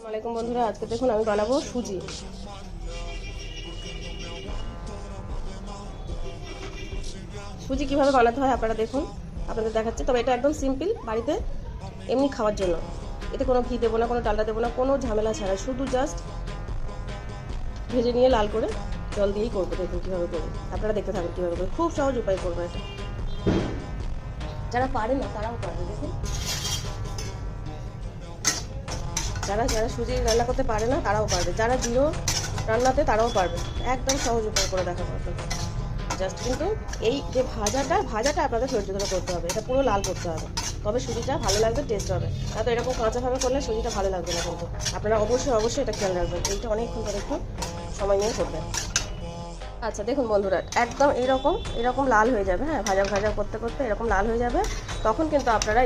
আসসালামাইকুম বন্ধুরা, আজকে দেখুন আমি বানাবো সুজি। সুজি কীভাবে বানাতে হয় আপনারা দেখুন, আপনাদের দেখাচ্ছে। তবে এটা একদম সিম্পল বাড়িতে এমনি খাওয়ার জন্য। এতে কোনো ঘি দেবো না, কোনো ডালটা দেবো না, কোনো ঝামেলা ছাড়া। শুধু জাস্ট ভেজে নিয়ে লাল করে জল দিয়েই করব। দেখুন কীভাবে করব আপনারা দেখতে থাকুন কীভাবে করব খুব সহজ উপায় করব এটা। যারা পারে না, তারাও পারবে দেখুন। যারা যারা সুজি রান্না করতে পারে না, তারাও পারবে। যারা জিরো রান্নাতে, তারাও পারবে। একদম সহজ উপায় করে দেখাবো আপনাকে জাস্ট কিন্তু এই যে ভাজাটা ভাজাটা আপনাদের ধৈর্য ধরে করতে হবে। এটা পুরো লাল করতে হবে। তবে সুজিটা ভালো লাগবে টেস্ট হবে। না তো এরকম কাঁচাভাবে করলে সুজিটা ভালো লাগবে না কিন্তু। আপনারা অবশ্যই অবশ্যই এটা খেয়াল রাখবেন। এইটা অনেকক্ষণ ধরে একটু সময় নিয়ে করবেন। আচ্ছা দেখুন বন্ধুরা, একদম এরকম এরকম লাল হয়ে যাবে হ্যাঁ? ভাজা ভাজা করতে করতে এরকম লাল হয়ে যাবে। তখন কিন্তু আপনারা